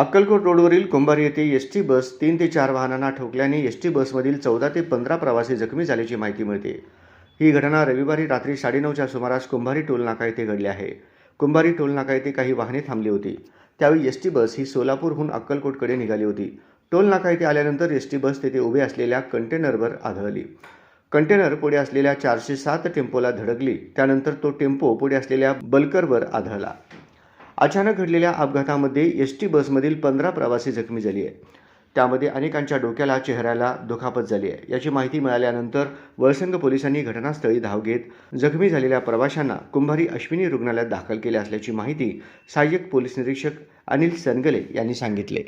अक्कलकोट रोडवरील कुंभारी येथे S T bus तीन ते चार वाहनांना ठोकल्याने एस टी बसमधील चौदा ते पंधरा प्रवासी जखमी झाल्याची माहिती मिळते. ही घटना रविवारी रात्री साडेनऊच्या सुमारास कुंभारी टोल नाका येथे घडली आहे. कुंभारी टोल नाका येथे काही वाहने थांबली होती. त्यावेळी एस टी बस ही सोलापूरहून अक्कलकोटकडे निघाली होती. टोल नाका येथे आल्यानंतर एस टी बस तेथे उभे असलेल्या कंटेनरवर आढळली. कंटेनर पुढे असलेल्या चारशे सात टेम्पोला धडकली. त्यानंतर तो टेम्पो पुढे असलेल्या बल्करवर आढळला. अचानक घडलेल्या अपघातामध्ये एस टी बसमधील पंधरा प्रवासी जखमी झाली आहे त्यामध्ये अनेकांच्या डोक्याला चेहऱ्याला दुखापत झाली आहे. याची माहिती मिळाल्यानंतर वळसंग पोलिसांनी घटनास्थळी धाव घेत जखमी झालेल्या प्रवाशांना कुंभारी अश्विनी रुग्णालयात दाखल केले असल्याची माहिती सहाय्यक पोलीस निरीक्षक अनिल सनगले यांनी सांगितले.